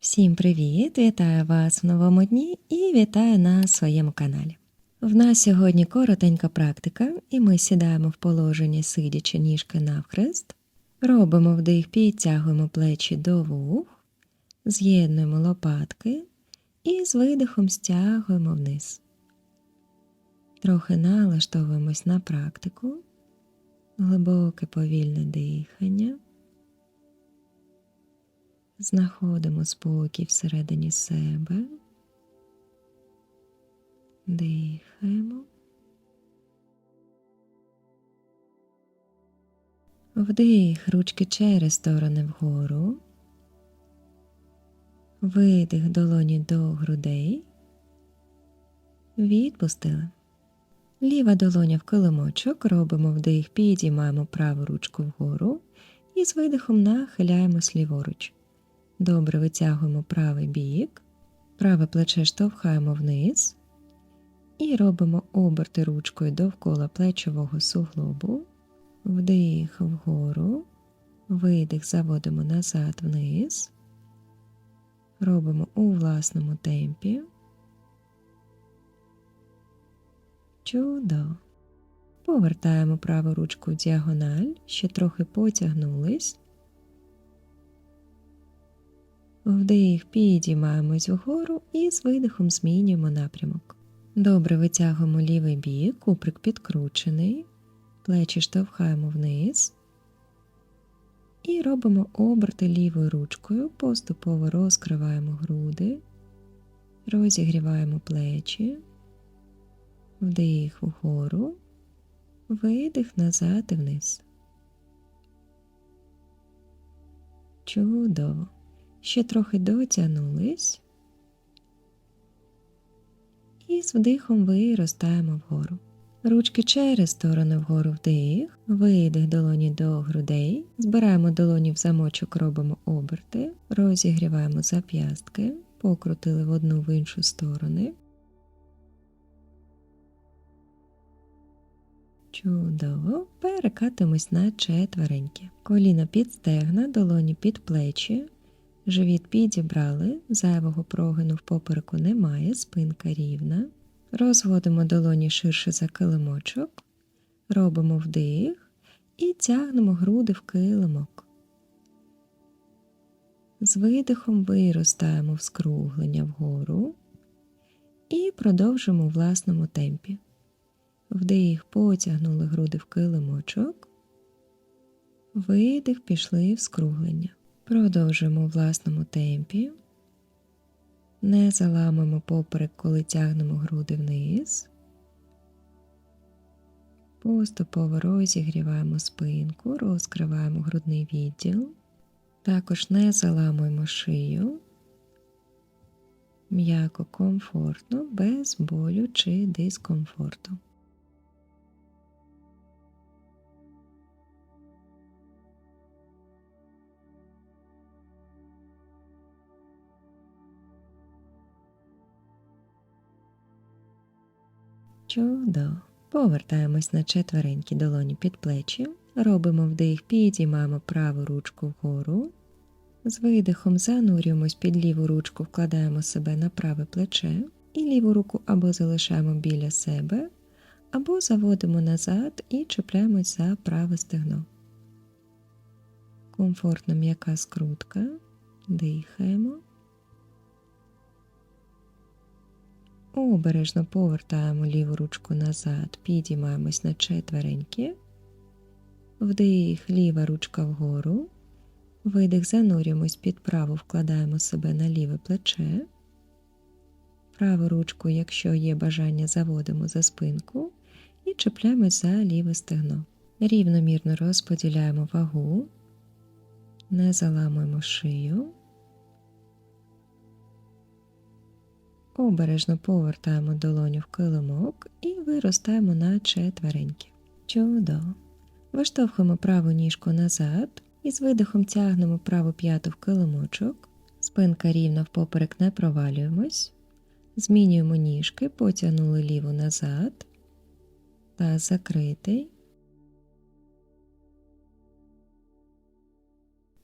Всім привіт! Вітаю вас в новому дні і вітаю на своєму каналі. В нас сьогодні коротенька практика, і ми сідаємо в положенні, сидячи ніжки навхрест, робимо вдих, підтягуємо плечі до вух, з'єднуємо лопатки і з видихом стягуємо вниз. Трохи налаштовуємось на практику, глибоке повільне дихання. Знаходимо спокій всередині себе, дихаємо. Вдих, ручки через сторони вгору, видих долоні до грудей, відпустили. Ліва долоня в килимочок, робимо вдих, підіймаємо праву ручку вгору і з видихом нахиляємось ліворуч. Добре витягуємо правий бік, праве плече штовхаємо вниз і робимо оберти ручкою довкола плечового суглобу, вдих вгору, видих заводимо назад вниз, робимо у власному темпі. Чудово. Повертаємо праву ручку в діагональ, ще трохи потягнулись. Вдих, підіймаємось вгору і з видихом змінюємо напрямок. Добре витягуємо лівий бік, куприк підкручений, плечі штовхаємо вниз і робимо оберти лівою ручкою, поступово розкриваємо груди, розігріваємо плечі, вдих вгору, видих назад і вниз. Чудово. Ще трохи дотягнулись. І з вдихом виростаємо вгору. Ручки через сторони вгору вдих, видих долоні до грудей, збираємо долоні в замочок, робимо оберти, розігріваємо зап'ястки, покрутили в одну в іншу сторони. Чудово, перекатимось на четвереньки. Коліна під стегна, долоні під плечі, Живіт підібрали, зайвого прогину в попереку немає, спинка рівна. Розводимо долоні ширше за килимочок, робимо вдих і тягнемо груди в килимок. З видихом виростаємо в скруглення вгору і продовжимо у власному темпі. Вдих потягнули груди в килимочок, видих пішли в скруглення. Продовжуємо у власному темпі, не заламуємо поперек, коли тягнемо груди вниз, поступово розігріваємо спинку, розкриваємо грудний відділ, також не заламуємо шию, м'яко комфортно, без болю чи дискомфорту. Чудово. Повертаємось на четверенькі долоні під плечі, робимо вдих, підіймаємо праву ручку вгору. З видихом занурюємось під ліву ручку, вкладаємо себе на праве плече і ліву руку або залишаємо біля себе, або заводимо назад і чіпляємось за праве стегно. Комфортна м'яка скрутка, дихаємо. Обережно повертаємо ліву ручку назад, підіймаємось на четвереньки, вдих, ліва ручка вгору, видих, занурюємось під праву, вкладаємо себе на ліве плече, праву ручку, якщо є бажання, заводимо за спинку і чіпляємось за ліве стегно. Рівномірно розподіляємо вагу, не заламуємо шию. Обережно повертаємо долоню в килимок і виростаємо на четвереньки. Чудово. Виштовхуємо праву ніжку назад і з видихом тягнемо праву п'яту в килимочок. Спинка рівна впоперек не провалюємось. Змінюємо ніжки, потягнули ліву назад. Таз закритий.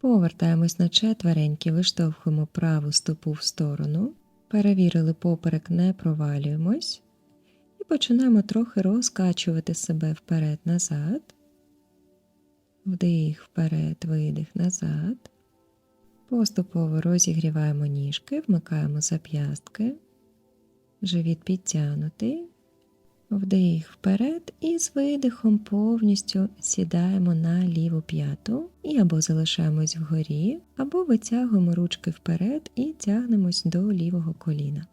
Повертаємось на четвереньки, виштовхуємо праву стопу в сторону, перевірили поперек, не провалюємось. І починаємо трохи розкачувати себе вперед-назад. Вдих вперед, видих назад. Поступово розігріваємо ніжки, вмикаємо зап'ястки, живіт підтягнутий, вдих вперед і з видихом повністю сідаємо на ліву п'яту і або залишаємось вгорі, або витягуємо ручки вперед і тягнемось до лівого коліна.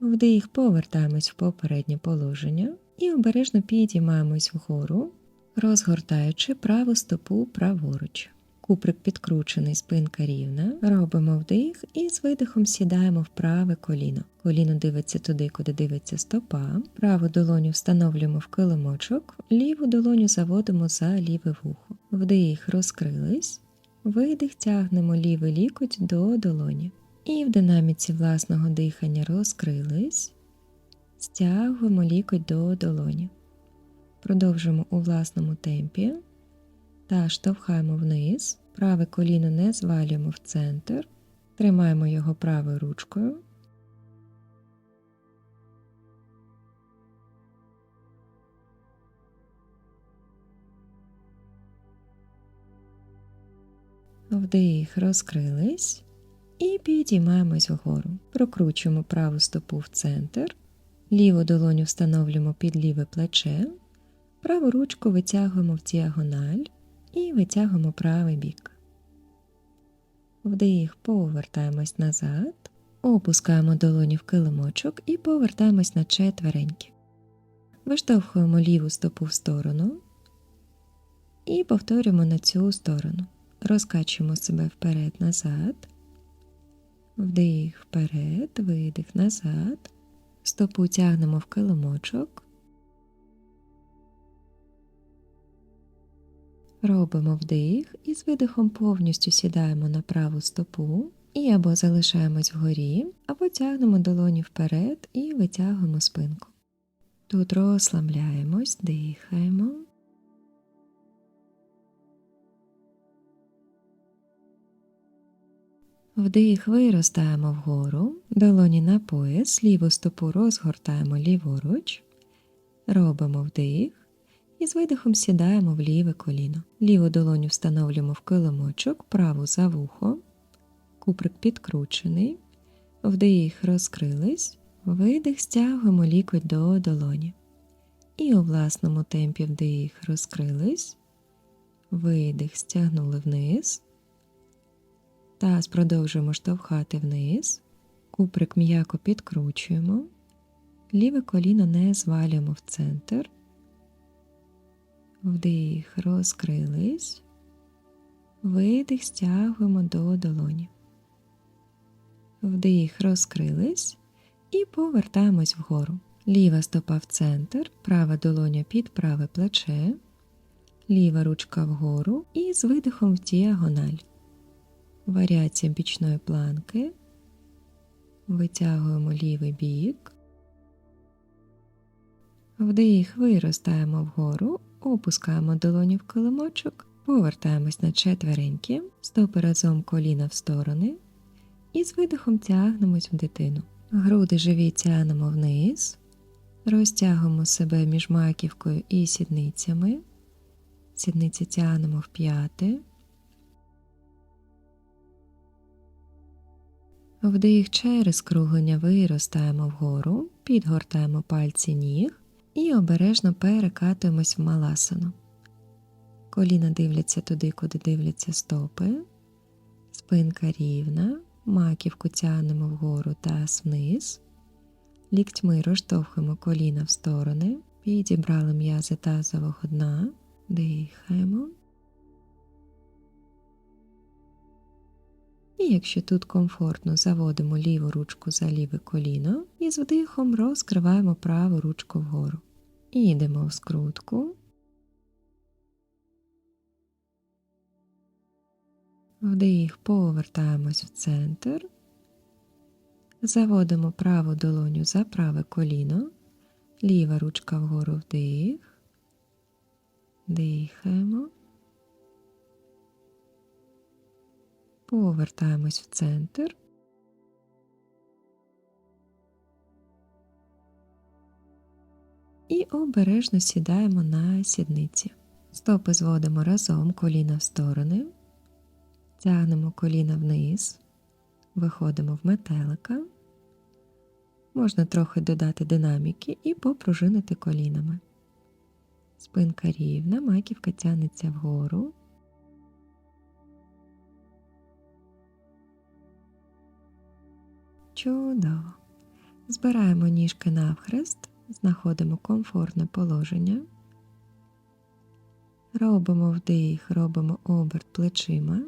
Вдих, повертаємось в попереднє положення і обережно підіймаємось вгору, розгортаючи праву стопу праворуч. Куприк підкручений, спинка рівна. Робимо вдих і з видихом сідаємо в праве коліно. Коліно дивиться туди, куди дивиться стопа. Праву долоню встановлюємо в килимочок, ліву долоню заводимо за ліве вухо. Вдих, розкрились. Видих, тягнемо лівий лікоть до долоні. І в динаміці власного дихання розкрились. Стягуємо лікоть до долоні. Продовжуємо у власному темпі та штовхаємо вниз, праве коліно не звалюємо в центр, тримаємо його правою ручкою. Вдих, розкрились і підіймаємось вгору. Прокручуємо праву стопу в центр, ліву долоню встановлюємо під ліве плече, праву ручку витягуємо в діагональ і витягуємо правий бік. Вдих, повертаємось назад, опускаємо долоні в килимочок і повертаємось на четвереньки. Виштовхуємо ліву стопу в сторону і повторюємо на цю сторону. Розкачуємо себе вперед-назад, вдих вперед, видих назад, стопу тягнемо в килимочок. Робимо вдих і з видихом повністю сідаємо на праву стопу і або залишаємось вгорі, або тягнемо долоні вперед і витягуємо спинку. Тут розслабляємось, дихаємо. Вдих виростаємо вгору, долоні на пояс, ліву стопу розгортаємо ліворуч, робимо вдих. І з видихом сідаємо в ліве коліно. Ліву долоню встановлюємо в килимочок, праву за вухо, куприк підкручений, вдих розкрились, видих стягуємо лікоть до долоні. І у власному темпі вдих розкрились, видих стягнули вниз. Таз продовжуємо штовхати вниз, куприк м'яко підкручуємо, ліве коліно не звалюємо в центр. Вдих, розкрились, видих, стягуємо до долоні. Вдих, розкрились і повертаємось вгору. Ліва стопа в центр, права долоня під праве плече, ліва ручка вгору і з видихом в діагональ. Варіація бічної планки. Витягуємо лівий бік. Вдих, виростаємо вгору, опускаємо долоні в килимочок, повертаємось на четвереньки, стопи разом коліна в сторони і з видихом тягнемось в дитину. Груди живі тягнемо вниз, розтягуємо себе між маківкою і сідницями, сідниці тягнемо в п'яти. Вдих через круглення виростаємо вгору, підгортаємо пальці ніг і обережно перекатуємось в маласану. Коліна дивляться туди, куди дивляться стопи, спинка рівна, маківку тягнемо вгору та вниз, ліктьми розштовхуємо коліна в сторони, підібрали м'язи тазового дна, дихаємо. І якщо тут комфортно, заводимо ліву ручку за ліве коліно і з вдихом розкриваємо праву ручку вгору. І йдемо в скрутку. Вдих, повертаємось в центр, заводимо праву долоню за праве коліно, ліва ручка вгору вдих, дихаємо. Повертаємось в центр. Обережно сідаємо на сідниці. Стопи зводимо разом, коліна в сторони, тягнемо коліна вниз, виходимо в метелика. Можна трохи додати динаміки і попружинити колінами. Спинка рівна, маківка тягнеться вгору. Чудово. Збираємо ніжки навхрест, знаходимо комфортне положення. Робимо вдих, робимо оберт плечима,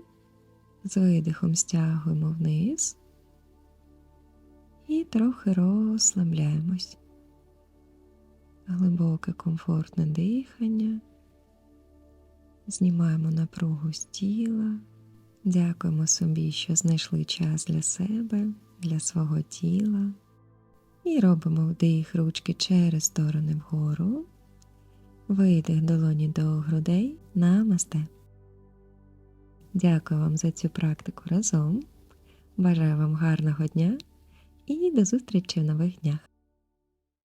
з видихом стягуємо вниз і трохи розслабляємось. Глибоке комфортне дихання. Знімаємо напругу з тіла. Дякуємо собі, що знайшли час для себе, для свого тіла. І робимо вдих ручки через сторони вгору. Видих долоні до грудей намасте. Дякую вам за цю практику разом. Бажаю вам гарного дня і до зустрічі в нових днях.